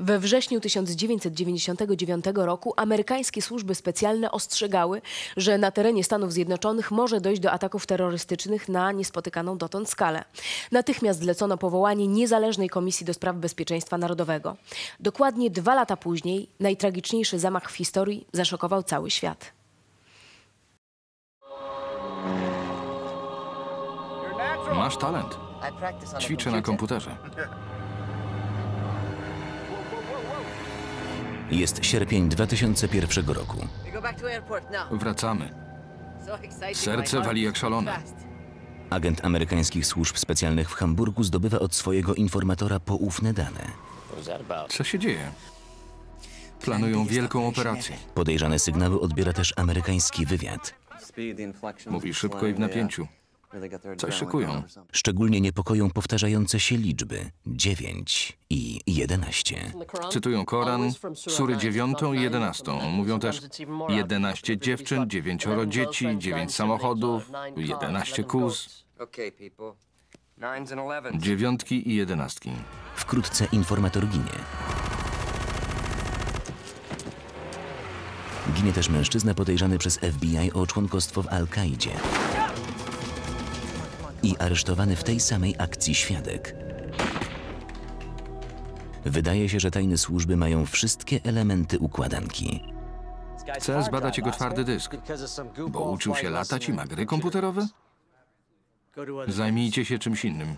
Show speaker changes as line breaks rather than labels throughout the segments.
We wrześniu 1999 roku amerykańskie służby specjalne ostrzegały, że na terenie Stanów Zjednoczonych może dojść do ataków terrorystycznych na niespotykaną dotąd skalę. Natychmiast zlecono powołanie niezależnej komisji do spraw bezpieczeństwa narodowego. Dokładnie dwa lata później najtragiczniejszy zamach w historii zaszokował cały świat.
Masz talent. Ćwiczę na komputerze.
Jest sierpień 2001 roku.
Wracamy. Serce wali jak szalone.
Agent amerykańskich służb specjalnych w Hamburgu zdobywa od swojego informatora poufne dane.
Co się dzieje? Planują wielką operację.
Podejrzane sygnały odbiera też amerykański wywiad.
Mówi szybko i w napięciu. Coś szykują.
Szczególnie niepokoją powtarzające się liczby 9 i 11.
Cytują Koran, sury 9 i 11. Mówią też 11 dziewczyn, 9 dzieci, 9 samochodów, 11 kóz, dziewiątki i jedenastki.
Wkrótce informator ginie. Ginie też mężczyzna podejrzany przez FBI o członkostwo w Al-Kaidzie. I aresztowany w tej samej akcji świadek. Wydaje się, że tajne służby mają wszystkie elementy układanki.
Chcę zbadać jego twardy dysk, bo uczył się latać i ma gry komputerowe? Zajmijcie się czymś innym.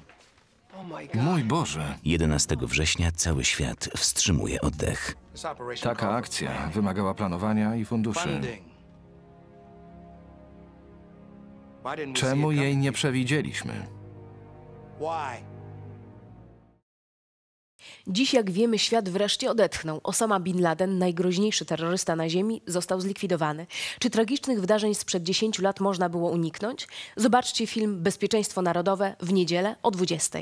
Mój Boże,
11 września cały świat wstrzymuje oddech.
taka akcja wymagała planowania i funduszy. Czemu jej nie przewidzieliśmy?
Dziś, jak wiemy, świat wreszcie odetchnął. Osama Bin Laden, najgroźniejszy terrorysta na Ziemi, został zlikwidowany. Czy tragicznych wydarzeń sprzed 10 lat można było uniknąć? Zobaczcie film Bezpieczeństwo Narodowe w niedzielę o 20.